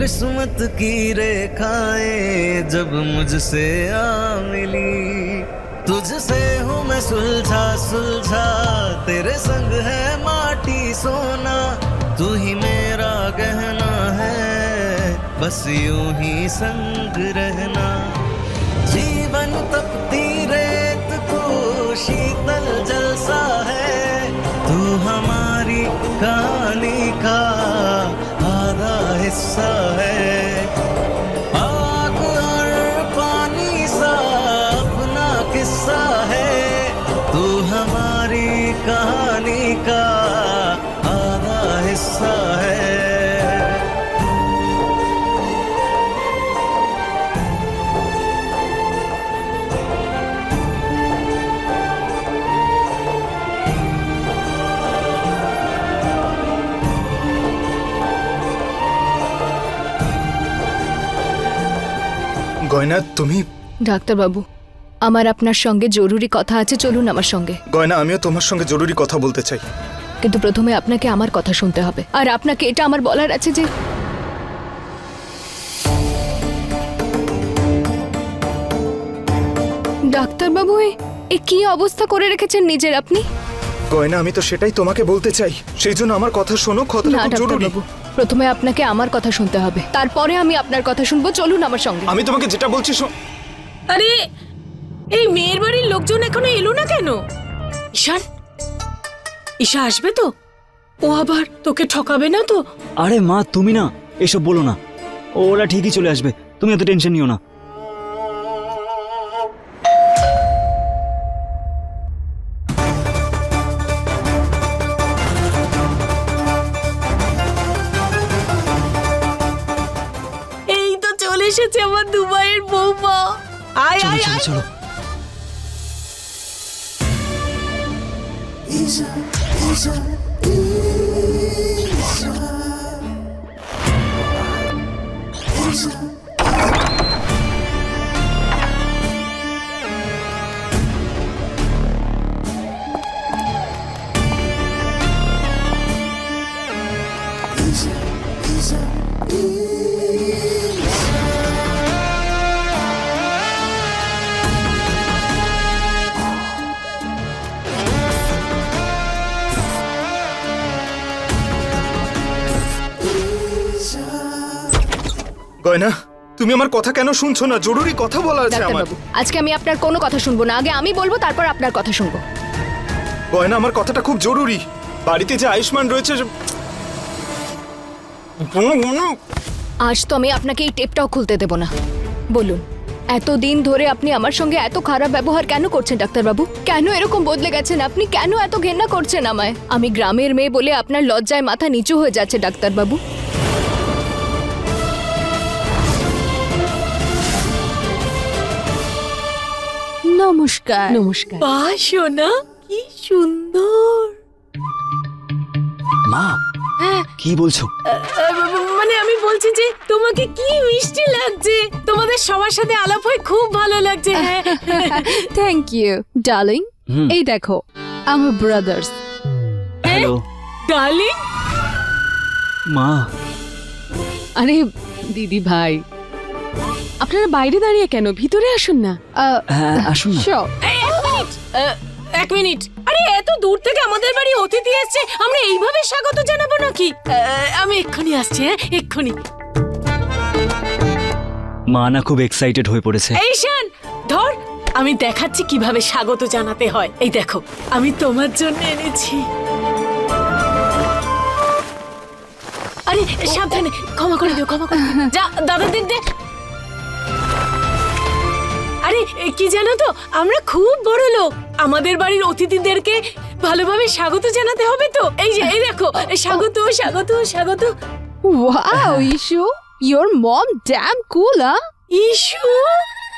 किस्मत की रेखाएँ जब मुझसे आ मिली। तुझसे हूँ मैं सुलझा सुलझा। तेरे संग है माटी सोना। तू ही मेरा गहना है, बस यूँ ही संग रहना। जीवन तपती रेत को शीतल जलसा है। तू हमारी कहानी का हिस्सा है। গয়না তুমি? ডাক্তারবাবু আমার আপনার সঙ্গে জরুরি কথা আছে চলুন আমার সঙ্গে। গয়না আমিও তোমার সঙ্গে জরুরি কথা বলতে চাই। কিন্তু প্রথমে আপনাকে আমার কথা শুনতে হবে। আর আপনাকে এটা আমার বলার আছে যে ডাক্তারবাবু এ- এ কি অবস্থা করে রেখেছেন নিজের আপনি? গয়না আমি তো সেটাই তোমাকে বলতে চাই। সেই জন্য আমার কথা শোনো কথাটা খুব জরুরি। প্রথমে আপনাকে আমার কথা শুনতে হবে। তারপরে আমি আপনার কথা শুনব চলুন আমার সঙ্গে। আমি তোমাকে যেটা বলছি শো- আরে এই মেয়ের বাড়ির লোকজন এখনও এলো না কেন? ঈশান ঈশা আসবে তো? ও আবার তোকে ঠকাবে না তো? আরে মা তুমি না এসব বলো না। ওরা ঠিকই চলে আসবে। তুমি এত টেনশন নিও না। আয় চলো চলো গয়না? তুমি আমার কথা কেন শুনছো না? জরুরি কথা বলা আছে আমার। ডাক্তারবাবু আজকে আমি আপনার কোনো কথা শুনব না। আগে আমি বলব তারপর আপনার কথা শুনব। গয়না আমার কথাটা খুব জরুরি। বাড়িতে যে আয়ুষ্মান রয়েছে সে- আজ তো আমি আপনাকে এই টেপটাও খুলতে দেব না। বলুন এতদিন ধরে আপনি আমার সঙ্গে এত খারাপ ব্যবহার কেন করছেন ডাক্তারবাবু? কেন এরকম বদলে গেছেন? আপনি কেন এত ঘেন্না করছেন আমায়? আমি গ্রামের মেয়ে বলে আপনার লজ্জায় মাথা নিচু হয়ে যাচ্ছে ডাক্তারবাবু। নমস্কার। নমস্কার। বা সোনা কি সুন্দর। মা হ্যাঁ। কি বলছো? মানে আমি বলছি যে তোমাকে কি মিষ্টি লাগছে? তোমাদের সবার সাথে আলাপ হয়ে খুব ভালো লাগছে হ্যাঁ। Thank you darling. এই দেখো আমার ব্রাদার্স হ্যালো ডার্লিং মা। আরে দিদি ভাই। আপনারা বাইরে দাঁড়িয়ে কেন? ভিতরে আসুন না। হ্যাঁ আসুন না। এক মিনিট। আহ, এক মিনিট। আরে এত দূর থেকে আমাদের বাড়ি অতিথি এসছে। আমরা এইভাবে স্বাগত জানাব নাকি? আমি এক্ষুনি আসছি হ্যাঁ? এক্ষুনি। মা না খুব এক্সাইটেড হয়ে পড়েছে। এই শান ধর আমি দেখাচ্ছি কীভাবে স্বাগত জানাতে হয়। এই দেখো আমি তোমার জন্য এনেছি। আরে সাবধানে ক্ষমা করে দিও ক্ষমা করে দিও। যা দাদাদের দে কি জানো তো? আমরা খুব বড় লোক। আমাদের বাড়ির অতিথিদেরকে ভালোভাবে স্বাগত জানাতে হবে তো। এই যে এই দেখো স্বাগত স্বাগত স্বাগত। Wow Ishu your mom damn cool uh Ishu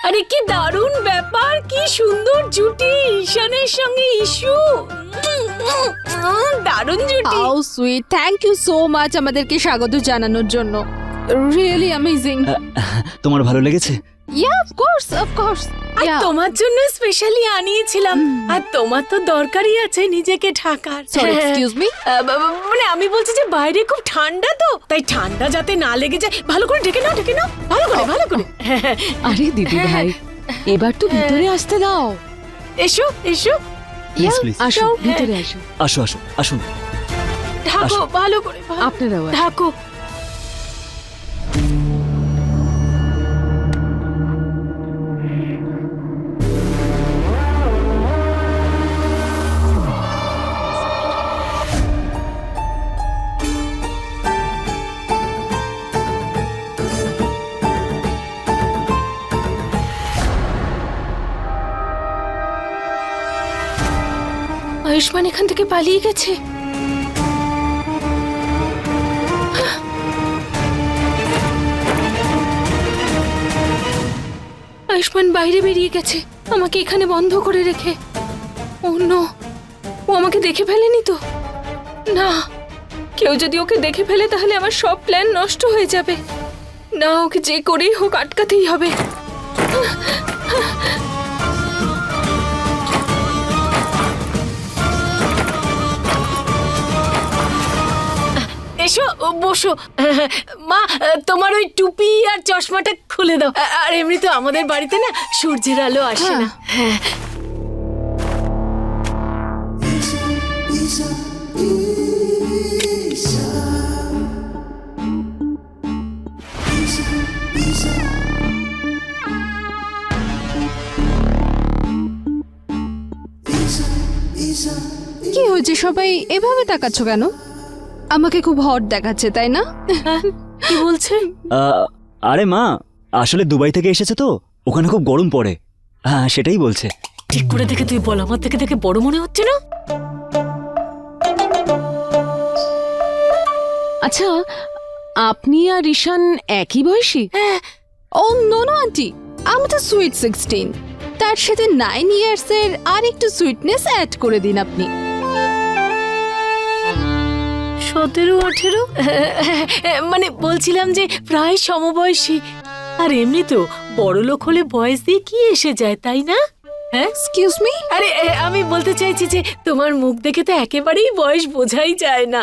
আরে কি দারুণ ব্যাপার কি সুন্দর জুটি ঈশানের সঙ্গে ইস্যু দারুণ জুটি। How sweet thank you so much আমাদেরকে স্বাগত জানানোর জন্য। রিয়েলি অ্যামেজিং তোমার ভালো লেগেছে? Yeah of course of course আর তোমার জন্য স্পেশালি আনিয়েছিলাম। আর তোমার তো দরকারই আছে নিজেকে ঢাকার। সরি এক্সকিউজ মি মানে আমি বলছি যে বাইরে খুব ঠান্ডা তো তাই ঠান্ডা যাতে না লেগে যায়। ভালো করে ঢেকে নাও ঢেকে নাও। ভালো করে ভালো করে। আরে দিদি ভাই এবার তো ভিতরে আসতে দাও। এসো এসো। আসো ভিতরে আসো আসো আসো আসুন। ঢাকো ভালো করে আপনারাও ঢাকো। আয়ুষ্মান এখান থেকে পালিয়ে গেছে। আয়ুষ্মান বাইরে বেরিয়ে গেছে। আমাকে এখানে বন্ধ করে রেখে। অন্য ও আমাকে দেখে ফেলেনি তো? না, কেউ যদি ওকে দেখে ফেলে তাহলে আমার সব প্ল্যান নষ্ট হয়ে যাবে। না, ওকে যে করেই হোক আটকাতেই হবে। এসো বসো। মা, তোমার ওই টুপি আর চশমাটা খুলে দাও। আর এমনি তো আমাদের বাড়িতে না সূর্যের আলো আসে না। হ্যাঁ। কি হয়েছে সবাই? এভাবে তাকাচ্ছ কেন? আমাকে খুব হট দেখাচ্ছে তাই না? কি বলছে? আহ, আরে মা আসলে দুবাই থেকে এসেছে তো ওখানে খুব গরম পড়ে। হ্যাঁ সেটাই বলছে। ঠিক করে দেখে তুই বল আমার থেকে দেখে বড় মনে হচ্ছে না? আচ্ছা আপনি আর ঈশান একই বয়সী? ও নো নো আন্টি আমি তো সুইট সিক্সটিন। তার সাথে নাইন ইয়ার্স এর আর একটু সুইটনেস অ্যাড করে দিন আপনি। সতেরো আঠেরো? মানে বলছিলাম যে প্রায় সমবয়সী। আর এমনি তো বড় লোক হলে বয়স দিয়ে কি এসে যায় তাই না? হ্যাঁ? এক্সকিউজ মি আরে আমি বলতে চাইছি যে তোমার মুখ দেখে তো একেবারেই বয়স বোঝাই যায় না।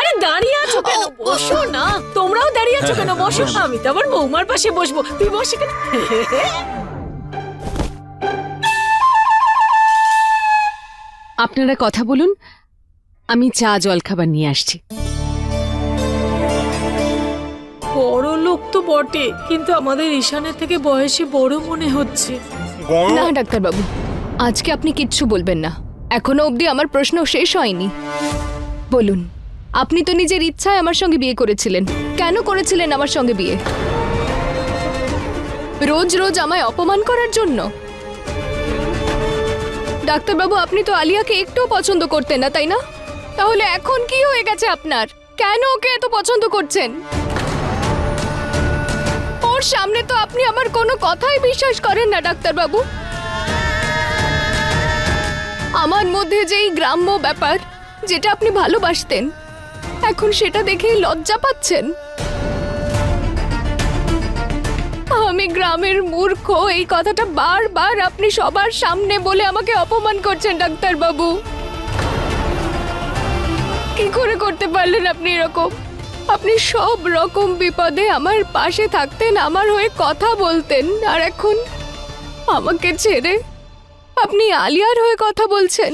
আরে দাঁড়িয়ে আছো কেন? বসো না। তোমরাও দাঁড়িয়ে আছো কেন? বসো আমি তো আমার বৌমার পাশে বসবো। তুই বসে কেন? আপনারা কথা বলুন আমি চা জল খাবার নিয়ে আসছি। বড় লোক তো বটে কিন্তু আমাদের ঈশানের থেকে বয়সে বড় মনে হচ্ছে। না ডাক্তারবাবু আজকে আপনি কিচ্ছু বলবেন না। এখনও অবধি আমার প্রশ্ন শেষ হয়নি। বলুন আপনি তো নিজের ইচ্ছায় আমার সঙ্গে বিয়ে করেছিলেন। কেন করেছিলেন আমার সঙ্গে বিয়ে? রোজ রোজ আমায় অপমান করার জন্য? ডাক্তারবাবু, আপনি তো আলিয়াকে একটুও পছন্দ করতেন না, তাই না? তাহলে এখন কি হয়ে গেছে আপনার? কেন ওকে এত পছন্দ করছেন? ওর সামনে তো আপনি আমার কোনো কথাই বিশ্বাস করেন না, ডাক্তারবাবু। আমার মধ্যে যেই গ্রাম্য ব্যাপার, যেটা আপনি ভালোবাসতেন, এখন সেটা দেখেই লজ্জা পাচ্ছেন। আমি গ্রামের মূর্খ, এই কথাটা বারবার আপনি সবার সামনে বলে আমাকে অপমান করছেন, ডাক্তারবাবু। কি করে করতে পারলেন আপনি এরকম? আপনি সব রকম বিপদে আমার পাশে থাকতেন, আমার হয়ে কথা বলতেন, আর এখন আমাকে ছেড়ে আপনি আলিয়ার হয়ে কথা বলছেন?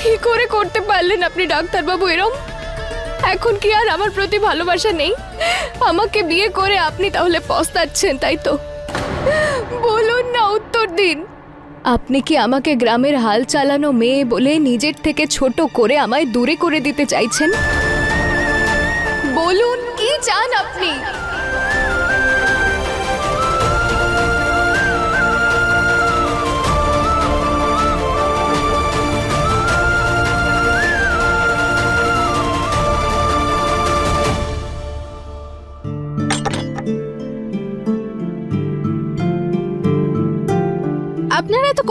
কি করে করতে পারলেন আপনি, ডাক্তারবাবু, এরম এখন কি আর আমার প্রতি ভালোবাসা নেই? আমাকে বিয়ে করে আপনি তাহলে পস্তাচ্ছেন, তাই তো? বলুন না উত্তর দিন। আপনি কি আমাকে গ্রামের হাল চালানো মেয়ে বলে নিজের থেকে ছোট করে আমায় দূরে করে দিতে চাইছেন? বলুন, কি চান আপনি?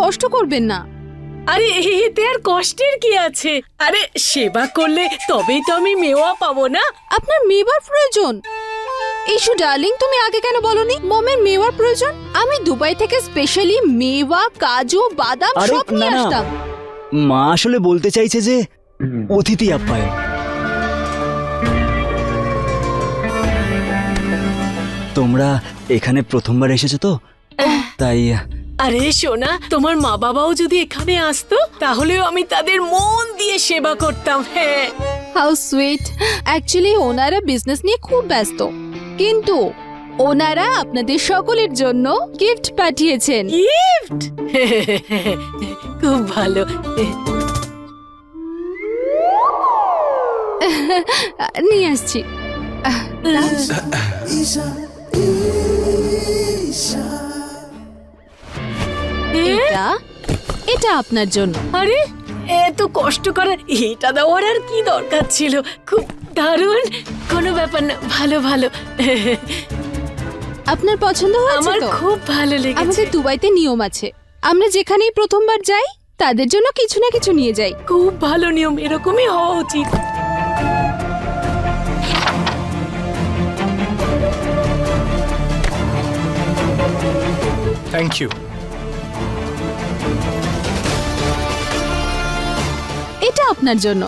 কষ্ট করবেন না। আরে এতে আর কষ্টের কি আছে? আরে সেবা করলে তবেই তো আমি মেওয়া পাবো না। আপনার মেবার প্রয়োজন। ইস্যু ডার্লিং তুমি আগে কেন বলনি? মমের মেওয়ার প্রয়োজন? আমি দুবাই থেকে স্পেশালি মেওয়া কাজু বাদাম আরে, সব নিয়ে না, না। আসতাম। মা আসলে বলতে চাইছে যে অতিথি আপ্যায়ন। তোমরা এখানে প্রথমবার এসেছ তো? তাই আরে সোনা তোমার মা বাবাও যদি এখানে আসতো তাহলেও আমি তাদের মন দিয়ে সেবা করতাম হ্যাঁ। হাউ সুইট অ্যাকচুয়ালি ওনারা বিজনেস নিয়ে খুব ব্যস্ত। কিন্তু ওনারা আপনাদের সকলের জন্য গিফট পাঠিয়েছেন। গিফট খুব ভালো। নিয়ে আসছি। এটা আপনার জন্য। আরে এত কষ্ট করার এটা দেওয়ার আর কি দরকার ছিল? খুব দারুণ। কোনো ব্যাপার না ভালো ভালো। আপনার পছন্দ হয়েছে আমার খুব ভালো লেগেছে। আমাদের দুবাইতে নিয়ম আছে। আমরা যেখানেই প্রথমবার যাই তাদের জন্য কিছু না কিছু নিয়ে যাই। খুব ভালো নিয়ম এরকমই হওয়া উচিত। থ্যাংক ইউ এটা আপনার জন্য।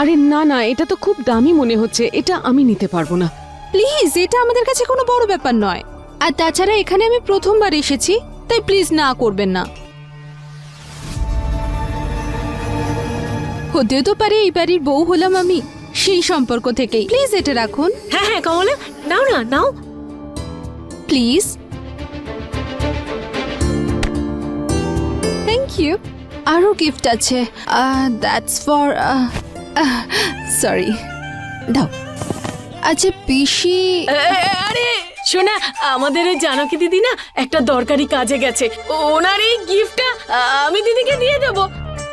আরে না না এটা তো খুব দামি মনে হচ্ছে। এটা আমি নিতে পারব না। প্লিজ এটা আমাদের কাছে কোনো বড় ব্যাপার নয়। আর তাছাড়া এখানে আমি প্রথমবার এসেছি তাই প্লিজ না করবেন না। হতেও তো পারে এই বাড়ির বউ হলাম আমি সেই সম্পর্ক থেকেই। প্লিজ এটা রাখুন। হ্যাঁ হ্যাঁ কমলা নাও না নাও। প্লিজ। থ্যাংক ইউ আরও গিফট আছে। দ্যাটস ফর সরি দাও। আচ্ছা পিসি আরে, শোনা, আমাদের ওই জানকী দিদি না একটা দরকারি কাজে গেছে। ওনার এই গিফটটা আমি দিদিকে দিয়ে দেবো।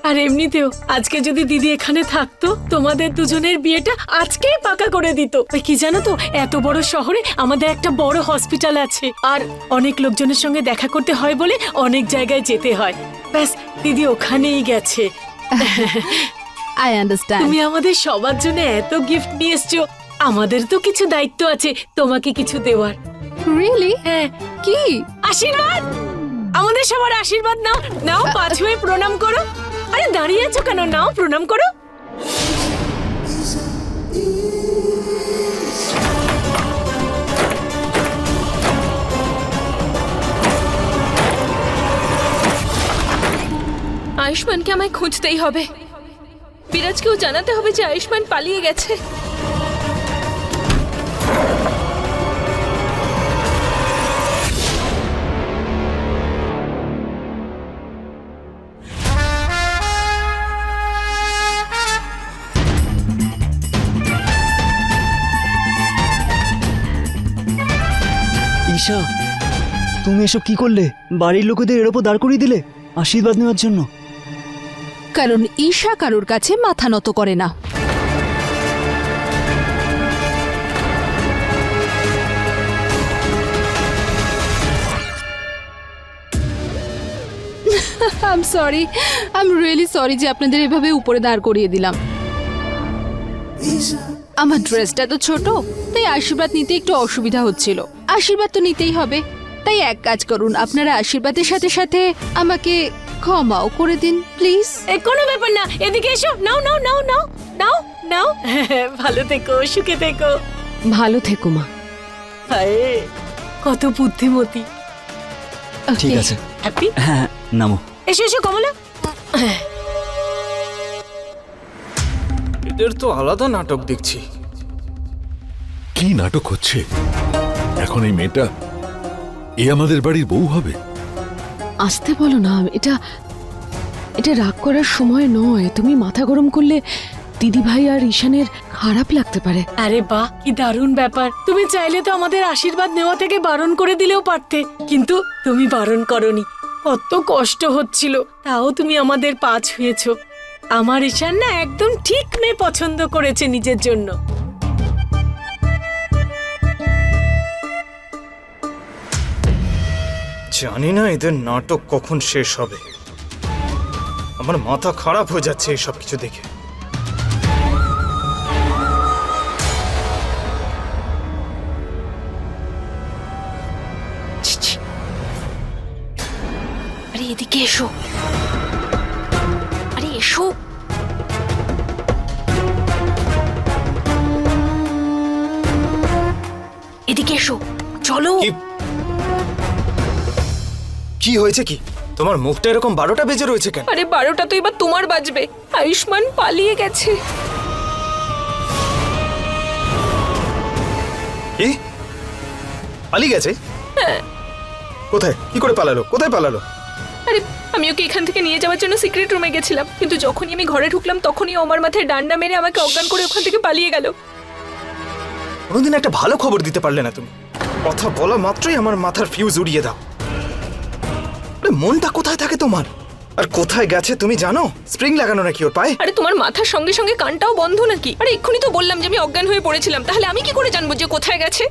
আর এমনিতেও, আজকে যদি দিদি এখানে থাকতো, তোমাদের দুজনের বিয়েটা আজকেই পাকা করে দিত। কি জানো তো, এত বড় শহরে আমাদের একটা বড় হসপিটাল আছে। আর অনেক লোকজনের সঙ্গে দেখা করতে হয় বলে অনেক জায়গায় যেতে হয়। ব্যাস দিদি ওখানেই গেছে। আই আন্ডারস্ট্যান্ড তুমি আমাদের সবার জন্য এত গিফট নিয়ে এসছো। আমাদের তো কিছু দায়িত্ব আছে তোমাকে কিছু দেওয়ার। রিয়েলি হ্যাঁ। কি? আশীর্বাদ! আমাদের সবার আশীর্বাদ নাও নাও পাঁচ হয়ে প্রণাম করো। আরে দাঁড়িয়ে আছো কেন? নাও প্রণাম করো। আয়ুষ্মানকে আমায় খুঁজতেই হবে। বিরাজকেও জানাতে হবে যে আয়ুষ্মান পালিয়ে গেছে। তুমি এসব কি করলে? বাড়ির লোকেদের এর ওপর দাঁড় করিয়ে দিলে? আশীর্বাদ নেওয়ার জন্য। কারণ ঈশা কারোর কাছে মাথা নত করে না। I'm sorry I'm really sorry যে আপনাদের এভাবে উপরে দাঁড় করিয়ে দিলাম। আমার ড্রেসটা তো ছোট, তাই আশীর্বাদ নিতে একটু অসুবিধা হচ্ছিল। আশীর্বাদ তো নিতেই হবে। তাই এক কাজ করুন, আপনারা আশীর্বাদের সাথে সাথে আমাকে ক্ষমাও করে দিন প্লিজ। এ কোনো ব্যাপার না। এদিকে এসো। নাও নাও নাও নাও নাও নাও। ভালো থেকো সুখে থেকো। ভালো থেকো মা। হায় কত বুদ্ধিমতী। ঠিক আছে। হ্যাপি হ্যাঁ হ্যাঁ, নামো। এসো এসো কমলা। এদের তো আলাদা নাটক দেখছি। কি নাটক হচ্ছে? এখন এই মেয়েটা এ আমাদের বাড়ির বউ হবে? আসতে বলো না, এটা এটা রাগ করার সময় নয়। তুমি মাথা গরম করলে দিদি ভাই আর ঈশানের খারাপ লাগতে পারে। আরে বাহ, কি দারুণ ব্যাপার। তুমি চাইলে তো আমাদের আশীর্বাদ নেওয়া থেকে বারণ করে দিলেও পারতে, কিন্তু তুমি বারণ করনি। কত কষ্ট হচ্ছিল, তাও তুমি আমাদের পা ছুঁয়েছো আমার ঈশান না একদম ঠিক মেয়ে পছন্দ করেছে নিজের জন্য। জানি না এদের নাটক কখন শেষ হবে। আমার মাথা খারাপ হয়ে যাচ্ছে এই সব কিছু দেখে। আরে এদিকে এসো। আরে এসো। এদিকে এসো। চলো। কি কি হয়েছে কি? তোমার মুখটা এরকম বারোটা বেজে রয়েছে কেন? আরে বারোটা তো এবার তোমার বাজবে। আয়ুষ্মান পালিয়ে গেছে। কি? পালিয়ে গেছে? কোথায়? কি করে পালালো? কোথায় পালালো? আরে আমি ওকে এখান থেকে নিয়ে যাওয়ার জন্য সিক্রেট রুমে গেছিলাম। কিন্তু যখনই আমি ঘরে ঢুকলাম তখনই ও আমার মাথায় ডান্ডা মেরে আমাকে অজ্ঞান করে ওখান থেকে পালিয়ে গেল। কোনোদিন একটা ভালো খবর দিতে পারলে না তুমি। কথা বলা মাত্রই আমার মাথার ফিউজ উড়িয়ে দাও। আরে মনটা কোথায় থাকে তোমার? আর কোথায় গেছে তুমি জানো? স্প্রিং লাগানো নাকি ওর পায়ে? আরে তোমার মাথার সঙ্গে সঙ্গে কানটাও বন্ধ নাকি? আরে এক্ষুনি তো বললাম যে আমি অজ্ঞান হয়ে পড়েছিলাম। তাহলে আমি কি করে জানব যে কোথায় গেছে?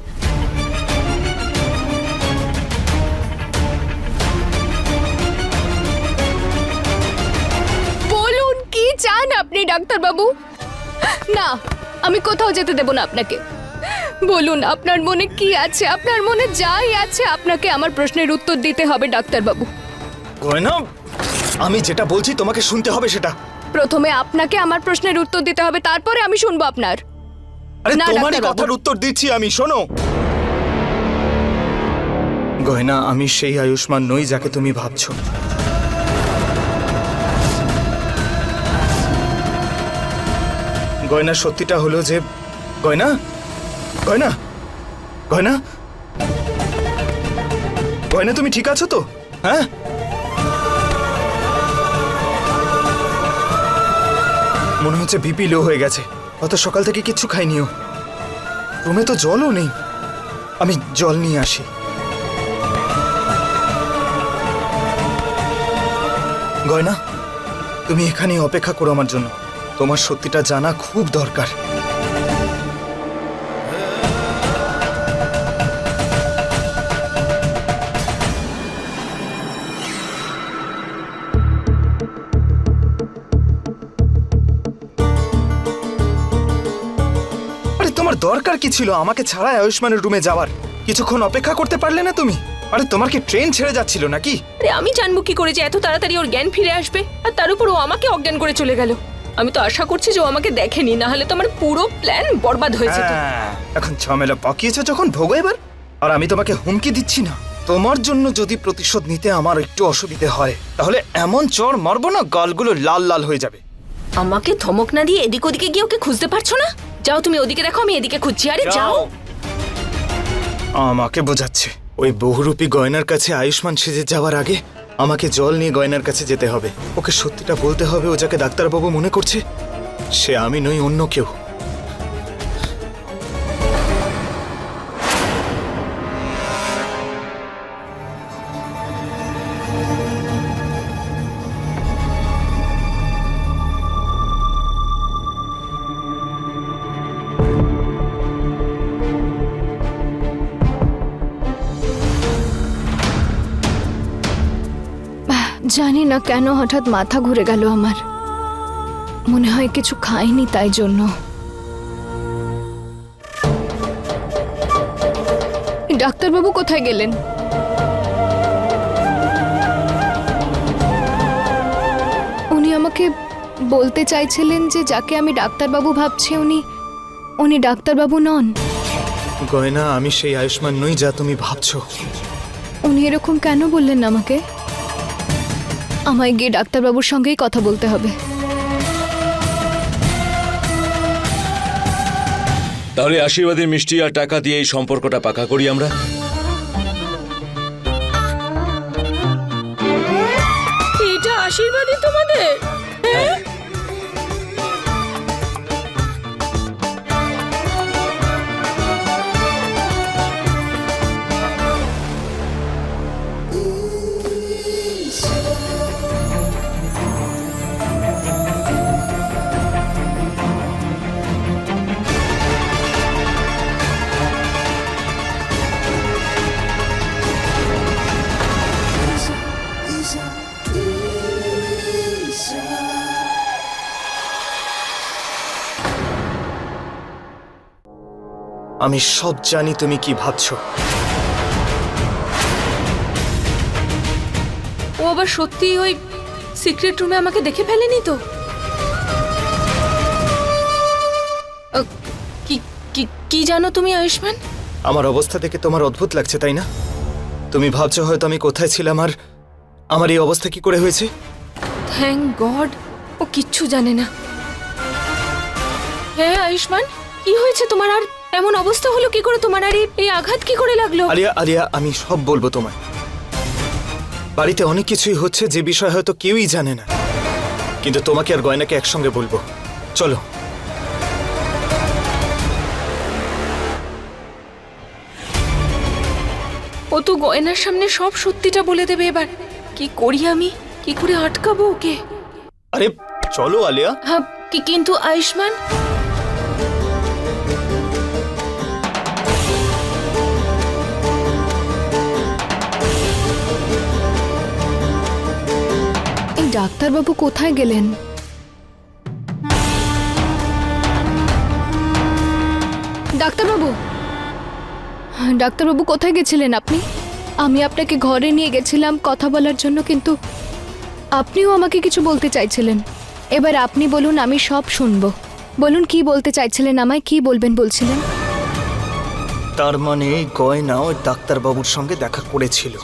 বলুন কি চান আপনি ডাক্তারবাবু? না আমি কোথাও যেতে দেব না আপনাকে। বলুন আপনার মনে কি আছে? আপনার মনে যাই আছে? আপনাকে আমার প্রশ্নের উত্তর দিতে হবে ডাক্তারবাবু। গয়না? আমি যেটা বলছি তোমাকে শুনতে হবে সেটা। প্রথমে আপনাকে আমার প্রশ্নের উত্তর দিতে হবে তারপরে আমি শুনব আপনার। আরে না, তোমারই ডাক্তারবাবু। কথার উত্তর দিচ্ছি আমি শোনো। গয়না আমি সেই আয়ুষ্মান নই যাকে তুমি ভাবছ। গয়না সত্যিটা হলো যে গয়না? গয়না? গয়না? গয়না তুমি ঠিক আছো তো? হ্যাঁ? মনে হচ্ছে বিপি লো হয়ে গেছে। অত সকাল থেকে কিচ্ছু খাইনিও রুমে তো জলও নেই। আমি জল নিয়ে আসি। গয়না, তুমি এখানেই অপেক্ষা করো আমার জন্য। তোমার সত্যিটা জানা খুব দরকার। কি ছিল? আমাকে ছাড়া আয়ুষ্মানের রুমে যাওয়ার। কিছুক্ষণ অপেক্ষা করতে পারলে না তুমি? আরে তোমার কি ট্রেন ছেড়ে যাচ্ছিল নাকি? আরে আমি জানব কি করে যে এত তাড়াতাড়ি ওর জ্ঞান ফিরে আসবে আর তার উপর ও আমাকে অজ্ঞান করে চলে গেল। আমি তো আশা করছি যে ও আমাকে দেখেনি না হলে তো আমার পুরো প্ল্যান বরবাদ হয়ে যেত। হ্যাঁ, এখন ঝামেলা পাকিয়েছো যখন ভোগো এবার। আর আমি তোমাকে হুমকি দিচ্ছি না। তোমার জন্য যদি প্রতিশোধ নিতে আমার একটু অসুবিধে হয় তাহলে এমন চর মারবো না গালগুলো লাল লাল হয়ে যাবে। আমাকে ধমক না দিয়ে এদিক ওদিকে গিয়ে ওকে খুঁজতে পারছ না? যাও তুমি ওদিকে দেখো আমি এদিকে খুঁজছি। আরে যাও। আমাকে বোঝাচ্ছে। ওই বহুরূপী গয়নার কাছে আয়ুষ্মান সেজে যাওয়ার আগে আমাকে জল নিয়ে গয়নার কাছে যেতে হবে। ওকে সত্যিটা বলতে হবে ও যাকে ডাক্তারবাবু মনে করছে সে আমি নই অন্য কেউ। জানি না কেন হঠাৎ মাথা ঘুরে গেল আমার। মনে হয় কিছু খাইনি তাই জন্য। ডাক্তারবাবু কোথায় গেলেন? উনি আমাকে বলতে চাইছিলেন যে যাকে আমি ডাক্তারবাবু ভাবছি উনি উনি ডাক্তারবাবু নন। গয়না আমি সেই আয়ুষ্মান নই যা তুমি ভাবছ। উনি এরকম কেন বললেন আমাকে? আমায় গিয়ে ডাক্তারবাবুর সঙ্গেই কথা বলতে হবে। তাহলে আশীর্বাদের মিষ্টি আর টাকা দিয়ে এই সম্পর্কটা পাকা করি আমরা? আমি সব জানি তুমি কি ভাবছ। ও আবার সত্যি ওই সিক্রেট রুমে আমাকে দেখে ফেলেনি তো? কি কি কি জানো তুমি আয়ুষ্মান? আমার অবস্থা দেখে তোমার অদ্ভুত লাগছে তাই না? তুমি ভাবছ হয়তো আমি কোথায় ছিলাম আর আমার এই অবস্থা কি করে হয়েছে? থ্যাংক গড ও কিচ্ছু জানে না। হ্যাঁ আয়ুষ্মান কি হয়েছে তোমার? আর এমন অবস্থা হলো কি করে তোমার? আর এই- এই আঘাত কি করে লাগল? আলিয়া আলিয়া আমি সব বলব তোমায়। বাড়িতে অনেক কিছুই হচ্ছে যে বিষয় হয়তো কেউই জানে না। কিন্তু তোমাকে আর গয়নাকে একসঙ্গে বলব। চলো। ও তো গয়নার সামনে সব সত্যিটা বলে দেবে এবার। কি করি আমি? কি করে আটকাবো ওকে? আরে চলো আলিয়া। হ্যাঁ কি কিন্তু আয়ুষ্মান? ডাক্তারবাবু কোথায় গেলেন? ডাক্তারবাবু! ডাক্তারবাবু কোথায় গেছিলেন আপনি? আমি আপনাকে ঘরে নিয়ে গেছিলাম কথা বলার জন্য, কিন্তু আপনিও আমাকে কিছু বলতে চাইছিলেন। এবার আপনি বলুন, আমি সব শুনব। বলুন, কি বলতে চাইছিলেন আমায়? কি বলবেন বলছিলেন? তার মানে এই গয়না ওই ডাক্তারবাবুর সঙ্গে দেখা করেছিল।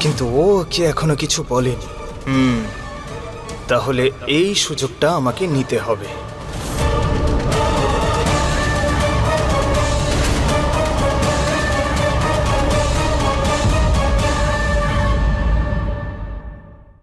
কিন্তু ও কি এখনও কিছু বলেনি? তাহলে এই সুযোগটা আমাকে নিতে হবে।